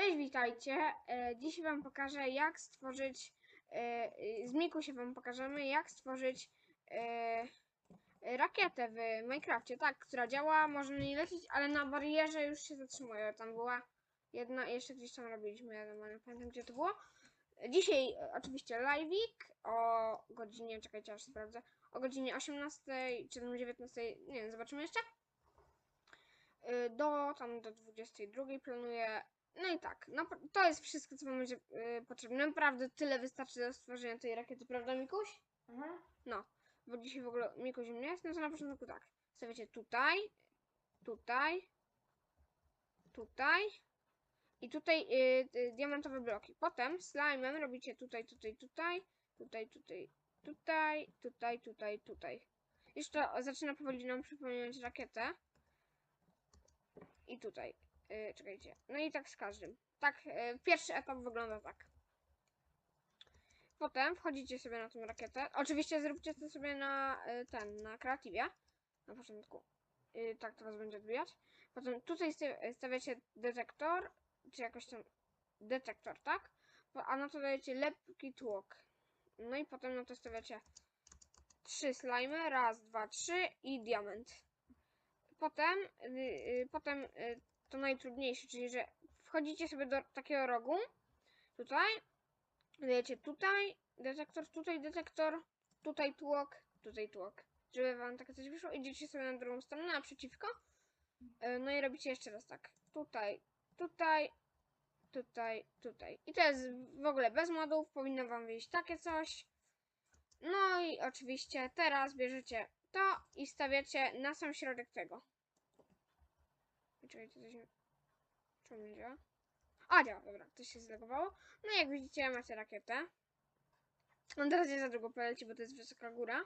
Cześć, witajcie. E, Dziś Wam pokażę, jak stworzyć. e, Z Miku się Wam pokażemy, jak stworzyć e, rakietę w Minecrafcie. Tak, która działa, może nie lecieć, ale na barierze już się zatrzymuje. Tam była jedna, jeszcze gdzieś tam robiliśmy, ja nie pamiętam gdzie to było. Dzisiaj oczywiście live'ik o godzinie, czekajcie, aż sprawdzę, o godzinie 18 czy tam 19, nie wiem, zobaczymy jeszcze. Do tam do 22 planuję no i tak, no, to jest wszystko, co wam będzie y, potrzebne. Naprawdę tyle wystarczy do stworzenia tej rakiety, prawda, Mikuś? Mhm. No, bo dzisiaj w ogóle Mikuś u mnie jest, no to na początku tak. Stawiacie tutaj, tutaj, tutaj i tutaj y, y, diamentowe bloki. Potem slime'em robicie tutaj, tutaj, tutaj, tutaj, tutaj, tutaj, tutaj, tutaj, tutaj. Już to zaczyna powoli nam przypominać rakietę. I tutaj. Yy, czekajcie. No i tak z każdym. Tak, yy, pierwszy etap wygląda tak. Potem wchodzicie sobie na tą rakietę. Oczywiście zróbcie to sobie na yy, ten, na kreatywie. Na początku. Yy, tak to was będzie odbijać. Potem tutaj sta- stawiacie detektor, czy jakoś tam detektor, tak? A na to dajecie lepki tłok. No i potem na to stawiacie trzy slimy. Raz, dwa, trzy i diament. Potem, yy, potem yy, to najtrudniejsze, czyli że wchodzicie sobie do takiego rogu, tutaj, dajecie tutaj detektor, tutaj detektor, tutaj tłok, tutaj tłok. Żeby wam takie coś wyszło, idziecie sobie na drugą stronę, naprzeciwko, yy, no i robicie jeszcze raz tak, tutaj, tutaj, tutaj, tutaj. I to jest w ogóle bez modów, powinno wam wyjść takie coś. No i oczywiście teraz bierzecie to i stawiacie na sam środek tego. Czekajcie, coś... Czemu nie działa? A, działa, dobra, to się zlegowało. No i jak widzicie, macie rakietę. On teraz nie za długo poleci, bo to jest wysoka góra.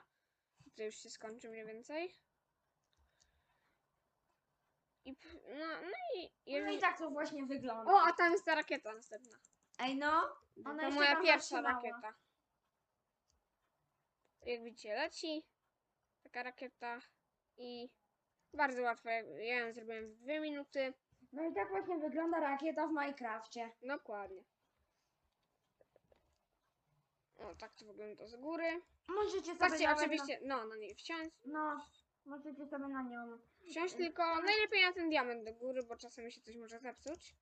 To już się skończy mniej więcej. I, no, no i No jeżeli... i tak to właśnie wygląda. O, a tam jest ta rakieta następna. Ej no, Ona to moja pierwsza zatrzymała. rakieta. Jak widzicie, leci taka rakieta i bardzo łatwo. jak- Ja ją zrobiłem w dwie minuty. no i tak właśnie wygląda rakieta w Minecrafcie. Dokładnie. O, tak to wygląda z góry. Możecie sobie Patrzcie, nawet oczywiście, no, na niej wsiąść. Na, no, możecie sobie na nią. Wsiąść tylko najlepiej na ten diament do góry, bo czasami się coś może zepsuć.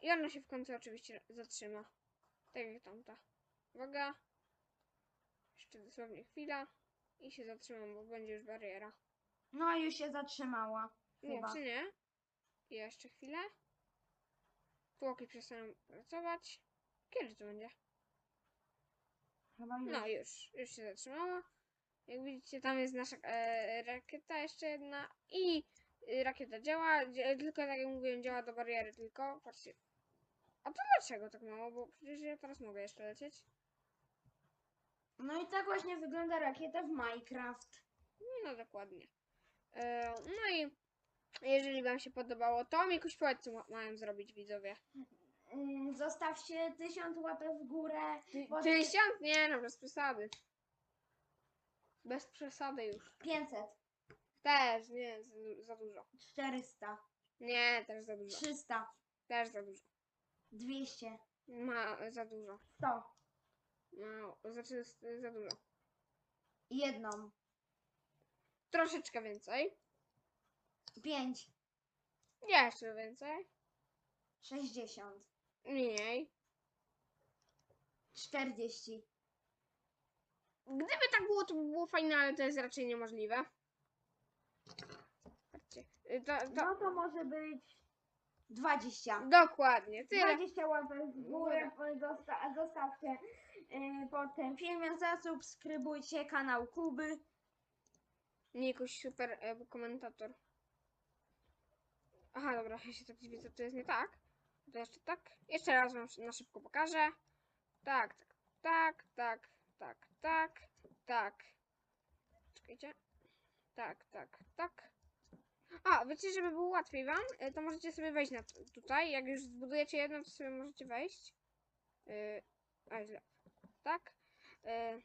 I ona się w końcu oczywiście zatrzyma. Tak jak tamta. Uwaga. Jeszcze dosłownie chwila. I się zatrzymam, bo będzie już bariera. No i już się zatrzymała. Nie, Chyba. czy nie? Jeszcze chwilę. Tłoki przestaną pracować. Kiedy to będzie? Chyba już. No już, już się zatrzymała. Jak widzicie, tam jest nasza e, rakieta jeszcze jedna i e, rakieta działa, tylko tak jak mówiłem, działa do bariery tylko. Patrzcie. A to dlaczego tak mało? Bo przecież ja teraz mogę jeszcze lecieć. No i tak właśnie wygląda rakieta w Minecraft. No dokładnie. E, no i jeżeli wam się podobało, to Mikuś powiedz, co ma- mają zrobić widzowie. Mm, Zostawcie tysiąc łapek w górę. Bo- Tysiąc? Nie no, bez przesady. Bez przesady już. 500, Też, nie, za, du- za dużo. 400, Nie, też za dużo. 300, Też za dużo. 200, Ma za dużo. 100. No, znaczy za dużo. Jedną. Troszeczkę więcej. 5, Jeszcze więcej. 60, Mniej. 40. Gdyby tak było, to by było fajne, ale to jest raczej niemożliwe. Y, To, to, No to może być 20. dokładnie. Tyle. 20 łapek w górę zosta- zostawcie yy, pod tym filmem, zasubskrybujcie kanał Kuby. Nikuś super e, komentator. Aha, dobra, ja się tak dziwię, co to jest nie tak. To jeszcze tak. Jeszcze raz wam na szybko pokażę. Tak, tak, tak, tak, tak, tak, tak. Czekajcie. Tak, tak, tak. A, wiecie, żeby było łatwiej wam, e, to możecie sobie wejść na tutaj. Jak już zbudujecie jedno, to sobie możecie wejść. Yy, a, źle. Tak. Yy,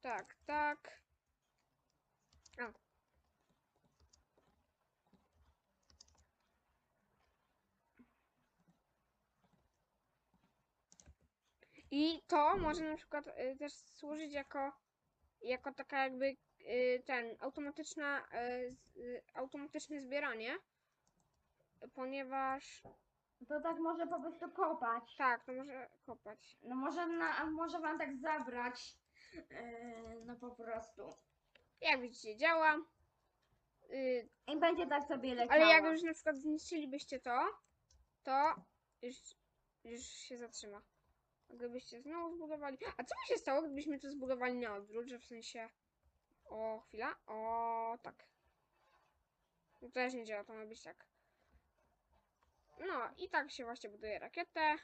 tak, tak. Prawda. I to może na przykład y, też służyć jako, jako taka jakby y, ten automatyczna, y, y, automatyczne zbieranie, ponieważ To tak może po prostu kopać. tak, to może kopać. No może, na, może wam tak zabrać. Y, no po prostu. Jak widzicie, działa. Y, I będzie tak sobie leciało. ale jak już na przykład zniszczylibyście to, to już, już się zatrzyma. A Gdybyście znowu zbudowali. A co by się stało, gdybyśmy to zbudowali na odwrót, że w sensie. O, chwila. O, tak. To też nie działa, to ma być tak. No i tak się właśnie buduje rakietę.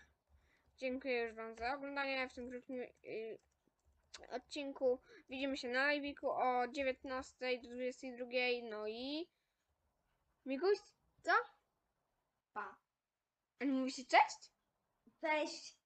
Dziękuję już Wam za oglądanie w tym krótkim y, odcinku. Widzimy się na live'iku o 19 do 22. No i. Miguś, co? Pa. A nie mówi się cześć? Cześć.